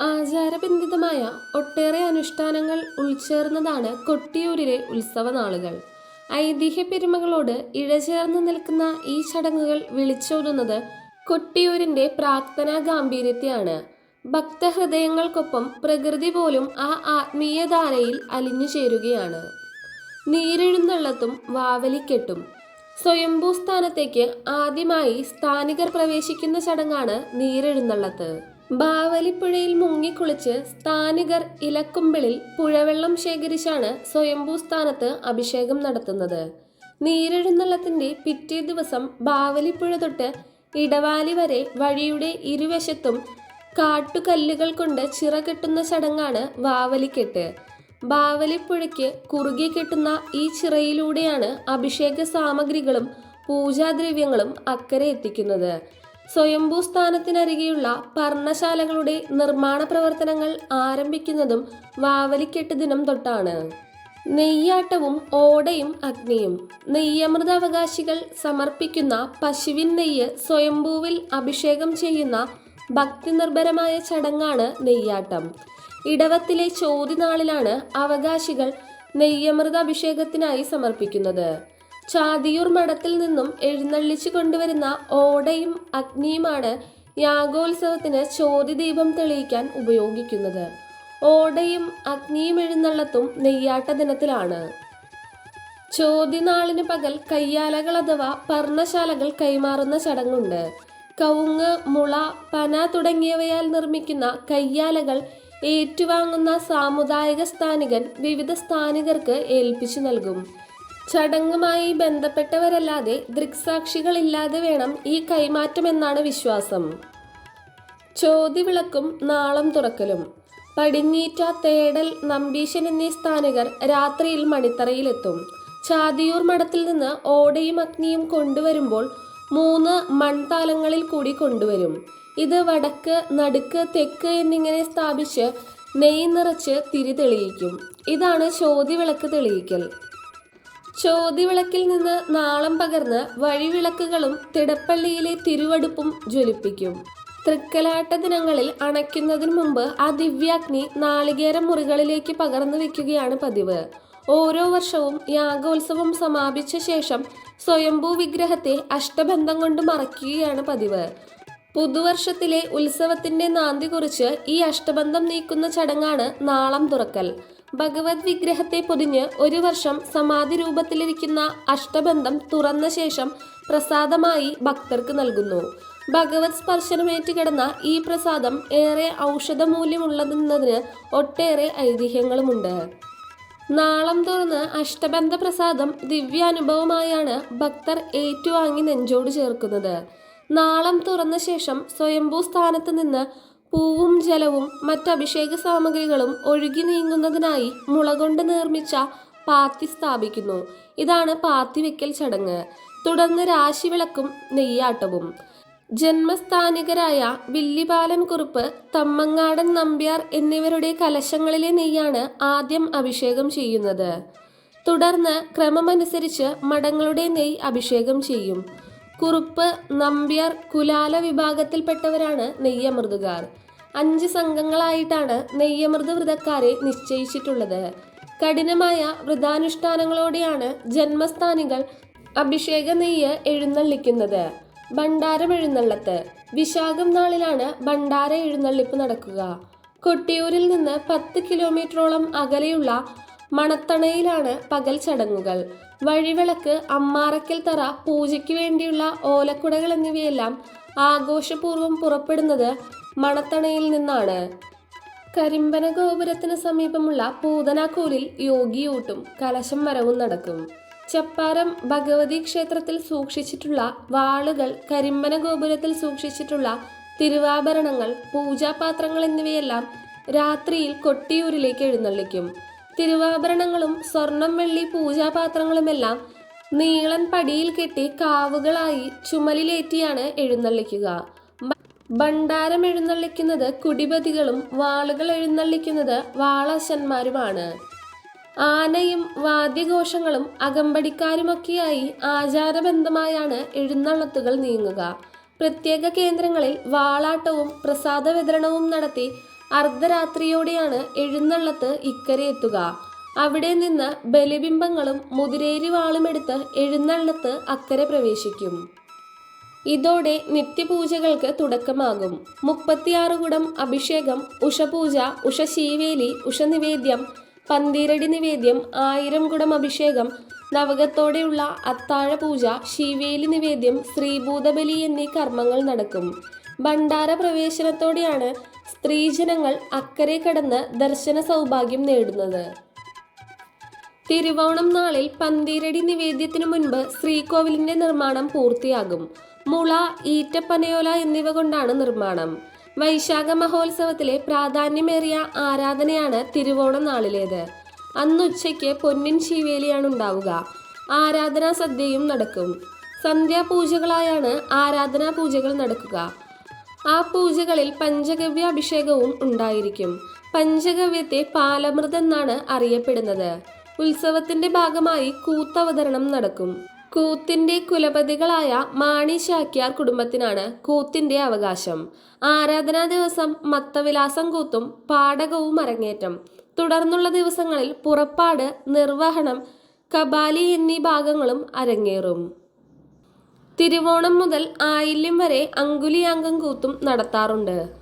ആചാരബന്ധിതമായ ഒട്ടേറെ അനുഷ്ഠാനങ്ങൾ ഉൾച്ചേർന്നതാണ് കൊട്ടിയൂരിലെ ഉത്സവനാളുകൾ. ഐതിഹ്യ പെരുമകളോട് ഇഴചേർന്ന് നിൽക്കുന്ന ഈ ചടങ്ങുകൾ വിളിച്ചോതുന്നത് കൊട്ടിയൂരിന്റെ പ്രാർത്ഥന ഗാംഭീര്യത്തെയാണ്. ഭക്തഹൃദയങ്ങൾക്കൊപ്പം പ്രകൃതി പോലും ആ ആത്മീയധാരയിൽ അലിഞ്ഞു ചേരുകയാണ്. നീരെഴുന്നള്ളത്തും വാവലിക്കെട്ടും. സ്വയംഭൂ സ്ഥാനത്തേക്ക് ആദ്യമായി സ്ഥാനികർ പ്രവേശിക്കുന്ന ചടങ്ങാണ് നീരെഴുന്നള്ളത്ത്. ബാവലിപ്പുഴയിൽ മുങ്ങിക്കുളിച്ച് സ്ഥാനികർ ഇലക്കുമ്പിളിൽ പുഴവെള്ളം ശേഖരിച്ചാണ് സ്വയംഭൂ സ്ഥാനത്ത് അഭിഷേകം നടത്തുന്നത്. നീരെഴുന്നള്ളത്തിന്റെ പിറ്റേ ദിവസം ബാവലിപ്പുഴ തൊട്ട് ഇടവാലി വരെ വഴിയുടെ ഇരുവശത്തും കാട്ടുകല്ലുകൾ കൊണ്ട് ചിറ കെട്ടുന്ന ചടങ്ങാണ് വാവലിക്കെട്ട്. ബാവലിപ്പുഴയ്ക്ക് കുറുകെ കെട്ടുന്ന ഈ ചിറയിലൂടെയാണ് അഭിഷേക സാമഗ്രികളും പൂജാദ്രവ്യങ്ങളും അക്കരെ എത്തിക്കുന്നത്. സ്വയംഭൂ സ്ഥാനത്തിനരികെയുള്ള പർണശാലകളുടെ നിർമ്മാണ പ്രവർത്തനങ്ങൾ ആരംഭിക്കുന്നതും വാവലിക്കെട്ട് ദിനം തൊട്ടാണ്. നെയ്യാട്ടവും ഓടയും അഗ്നിയും. നെയ്യമൃത അവകാശികൾ സമർപ്പിക്കുന്ന പശുവിൻ നെയ്യ് സ്വയംഭൂവിൽ അഭിഷേകം ചെയ്യുന്ന ഭക്തി നിർഭരമായ ചടങ്ങാണ് നെയ്യാട്ടം. ഇടവത്തിലെ ചോതിനാളിലാണ് അവകാശികൾ നെയ്യമൃത അഭിഷേകത്തിനായി സമർപ്പിക്കുന്നത്. ചാതിയൂർ മഠത്തിൽ നിന്നും എഴുന്നള്ളിച്ചു കൊണ്ടുവരുന്ന ഓടയും അഗ്നിയുമാണ് യാഗോത്സവത്തിന് ചോതിദീപം തെളിയിക്കാൻ ഉപയോഗിക്കുന്നത്. ഓടയും അഗ്നിയും എഴുന്നള്ളത്തും നെയ്യാട്ട ദിനത്തിലാണ്. ചോദ്യനാളിന് പകൽ കയ്യാലകൾ അഥവാ പർണശാലകൾ കൈമാറുന്ന ചടങ്ങുണ്ട്. കവുങ്ങ് മുള പന തുടങ്ങിയവയാൽ നിർമ്മിക്കുന്ന കയ്യാലകൾ ഏറ്റുവാങ്ങുന്ന സാമുദായിക സ്ഥാനികൻ വിവിധ സ്ഥാനികർക്ക് ഏൽപ്പിച്ചു നൽകും. ചടങ്ങുമായി ബന്ധപ്പെട്ടവരല്ലാതെ ദൃക്സാക്ഷികളില്ലാതെ വേണം ഈ കൈമാറ്റം എന്നാണ് വിശ്വാസം. ചോതിവിളക്കും നാളം തുറക്കലും. പടിഞ്ഞീറ്റ തേടൽ നമ്പീശൻ എന്നീ സ്ഥാനികർ രാത്രിയിൽ മണിത്തറയിലെത്തും. ചാതിയൂർ മഠത്തിൽ നിന്ന് ഓടയും അഗ്നിയും കൊണ്ടുവരുമ്പോൾ മൂന്ന് മൺതാലങ്ങളിൽ കൂടി കൊണ്ടുവരും. ഇത് വടക്ക് നടുക്ക് തെക്ക് എന്നിങ്ങനെ സ്ഥാപിച്ച് നെയ് നിറച്ച് തിരി തെളിയിക്കും. ഇതാണ് ചോതിവിളക്ക് തെളിയിക്കൽ. ചോതിവിളക്കിൽ നിന്ന് നാളം പകർന്ന് വഴിവിളക്കുകളും തിടപ്പള്ളിയിലെ തിരുവടുപ്പും ജ്വലിപ്പിക്കും. തൃക്കലാട്ട ദിനങ്ങളിൽ അണയ്ക്കുന്നതിന് മുമ്പ് ആ ദിവ്യാഗ്നി നാളികേര മുറികളിലേക്ക് പകർന്നു വെക്കുകയാണ് പതിവ്. ഓരോ വർഷവും യാഗോത്സവം സമാപിച്ച ശേഷം സ്വയംഭൂ വിഗ്രഹത്തെ അഷ്ടബന്ധം കൊണ്ട് മറയ്ക്കുകയാണ് പതിവ്. പുതുവർഷത്തിലെ ഉത്സവത്തിന്റെ നാന്തി കുറിച്ച് ഈ അഷ്ടബന്ധം നീക്കുന്ന ചടങ്ങാണ് നാളം തുറക്കൽ. ഭഗവത് വിഗ്രഹത്തെ പൊതിഞ്ഞ് ഒരു വർഷം സമാധി രൂപത്തിലിരിക്കുന്ന അഷ്ടബന്ധം തുറന്ന ശേഷം പ്രസാദമായി ഭക്തർക്ക് നൽകുന്നു. ഭഗവത് സ്പർശനമേറ്റ് കിടന്ന ഈ പ്രസാദം ഏറെ ഔഷധമൂല്യമുള്ളതെന്നതിന് ഒട്ടേറെ ഐതിഹ്യങ്ങളുമുണ്ട്. നാളം തുറന്ന് അഷ്ടബന്ധ പ്രസാദം ദിവ്യാനുഭവമായാണ് ഭക്തർ ഏറ്റുവാങ്ങി നെഞ്ചോട് ചേർക്കുന്നത്. നാളം തുറന്ന ശേഷം സ്വയംഭൂ സ്ഥാനത്ത് നിന്ന് പൂവും ജലവും മറ്റഭിഷേക സാമഗ്രികളും ഒഴുകി നീങ്ങുന്നതിനായി മുള കൊണ്ട് നിർമ്മിച്ച പാത്തി സ്ഥാപിക്കുന്നു. ഇതാണ് പാത്തി വെക്കൽ ചടങ്ങ്. തുടർന്ന് രാശിവിളക്കും നെയ്യാട്ടവും. ജന്മസ്ഥാനികരായ വില്ലിപാലൻ കുറുപ്പ് തമ്മങ്ങാടൻ നമ്പ്യാർ എന്നിവരുടെ കലശങ്ങളിലെ നെയ്യാണ് ആദ്യം അഭിഷേകം ചെയ്യുന്നത്. തുടർന്ന് ക്രമമനുസരിച്ച് മഠങ്ങളുടെ നെയ്യ് അഭിഷേകം ചെയ്യും. കുറുപ്പ് നമ്പ്യാർ കുലാല വിഭാഗത്തിൽപ്പെട്ടവരാണ് നെയ്യമൃതുകാർ അഞ്ച് സംഘങ്ങളായിട്ടാണ് നെയ്യമൃത വ്രതക്കാരെ നിശ്ചയിച്ചിട്ടുള്ളത്. കഠിനമായ വ്രതാനുഷ്ഠാനങ്ങളോടെയാണ് ജന്മസ്ഥാനികൾ അഭിഷേക നെയ്യ് എഴുന്നള്ളിക്കുന്നത്. ഭണ്ഡാരം എഴുന്നള്ളത്ത്. വിശാഖം നാളിലാണ് ഭണ്ഡാര എഴുന്നള്ളിപ്പ് നടക്കുക. കൊട്ടിയൂരിൽ നിന്ന് പത്ത് കിലോമീറ്ററോളം അകലെയുള്ള മണത്തണയിലാണ് പകൽ ചടങ്ങുകൾ. വഴിവിളക്ക് അമ്മാറക്കൽ തറ പൂജയ്ക്ക് വേണ്ടിയുള്ള ഓലക്കുടകൾ എന്നിവയെല്ലാം ആഘോഷപൂർവം പുറപ്പെടുന്നത് മണത്തണയിൽ നിന്നാണ്. കരിമ്പന ഗോപുരത്തിന് സമീപമുള്ള പൂതനാക്കൂലിൽ യോഗിയൂട്ടും കലശം വരവും നടക്കും. ചപ്പാരം ഭഗവതി ക്ഷേത്രത്തിൽ സൂക്ഷിച്ചിട്ടുള്ള വാളുകൾ കരിമ്പന ഗോപുരത്തിൽ സൂക്ഷിച്ചിട്ടുള്ള തിരുവാഭരണങ്ങൾ പൂജാപാത്രങ്ങൾ എന്നിവയെല്ലാം രാത്രിയിൽ കൊട്ടിയൂരിലേക്ക് എഴുന്നള്ളിക്കും. തിരുവാഭരണങ്ങളും സ്വർണം വെള്ളി പൂജാപാത്രങ്ങളുമെല്ലാം നീളൻ പടിയിൽ കെട്ടി കാവുകളായി ചുമലിലേറ്റിയാണ് എഴുന്നള്ളിക്കുക. ഭണ്ഡാരം എഴുന്നള്ളിക്കുന്നത് കുടിപതികളും വാളുകൾ എഴുന്നള്ളിക്കുന്നത് വാളശന്മാരുമാണ്. ആനയും വാദ്യഘോഷങ്ങളും അകമ്പടിക്കാരുമൊക്കെയായി ആചാരബന്ധമായാണ് എഴുന്നള്ളത്തുകൾ നീങ്ങുക. പ്രത്യേക കേന്ദ്രങ്ങളിൽ വാളാട്ടവും പ്രസാദ വിതരണവും നടത്തി അർദ്ധരാത്രിയോടെയാണ് എഴുന്നള്ളത്ത് ഇക്കരെ എത്തുക. അവിടെ നിന്ന് ബലിബിംബങ്ങളും മുതിരേരി വാളുമെടുത്ത് എഴുന്നള്ളത്ത് അക്കരെ പ്രവേശിക്കും. ഇതോടെ നിത്യപൂജകൾക്ക് തുടക്കമാകും. മുപ്പത്തിയാറ് കുടം അഭിഷേകം ഉഷപൂജ ഉഷശീവേലി ഉഷനിവേദ്യം പന്തീരടി നിവേദ്യം ആയിരം കുടം അഭിഷേകം നവകത്തോടെയുള്ള അത്താഴ പൂജ ശീവേലി നിവേദ്യം ശ്രീഭൂതബലി എന്നീ കർമ്മങ്ങൾ നടക്കും. ഭണ്ഡാര പ്രവേശനത്തോടെയാണ് സ്ത്രീജനങ്ങൾ അക്കരെ കടന്ന് ദർശന സൗഭാഗ്യം നേടുന്നത്. തിരുവോണം നാളിൽ പന്തീരടി നിവേദ്യത്തിനു മുൻപ് ശ്രീകോവിലിന്റെ നിർമ്മാണം പൂർത്തിയാകും. മുള ഈറ്റപ്പനയോല എന്നിവ കൊണ്ടാണ് നിർമ്മാണം. വൈശാഖ മഹോത്സവത്തിലെ പ്രാധാന്യമേറിയ ആരാധനയാണ് തിരുവോണ നാളിലേത്. അന്നുച്ചയ്ക്ക് പൊന്നിൻ ശിവേലിയാണ് ഉണ്ടാവുക ആരാധനാ സദ്യയും നടക്കും. സന്ധ്യാപൂജകളായാണ് ആരാധനാ പൂജകൾ നടക്കുക. ആ പൂജകളിൽ പഞ്ചഗവ്യാഭിഷേകവും ഉണ്ടായിരിക്കും. പഞ്ചഗവ്യത്തെ പാലമൃതെന്നാണ് അറിയപ്പെടുന്നത്. ഉത്സവത്തിന്റെ ഭാഗമായി കൂത്തവതരണം നടക്കും. കൂത്തിന്റെ കുലപതികളായ മാണി ശാക്യാർ കുടുംബത്തിനാണ് കൂത്തിന്റെ അവകാശം. ആരാധനാ ദിവസം മത്തവിലാസം കൂത്തും പാടകവും അരങ്ങേറ്റം. തുടർന്നുള്ള ദിവസങ്ങളിൽ പുറപ്പാട് നിർവഹണം കബാലി എന്നീ ഭാഗങ്ങളും അരങ്ങേറും. തിരുവോണം മുതൽ ആയില്യം വരെ അങ്കുലിയാങ്കം കൂത്തും നടത്താറുണ്ട്.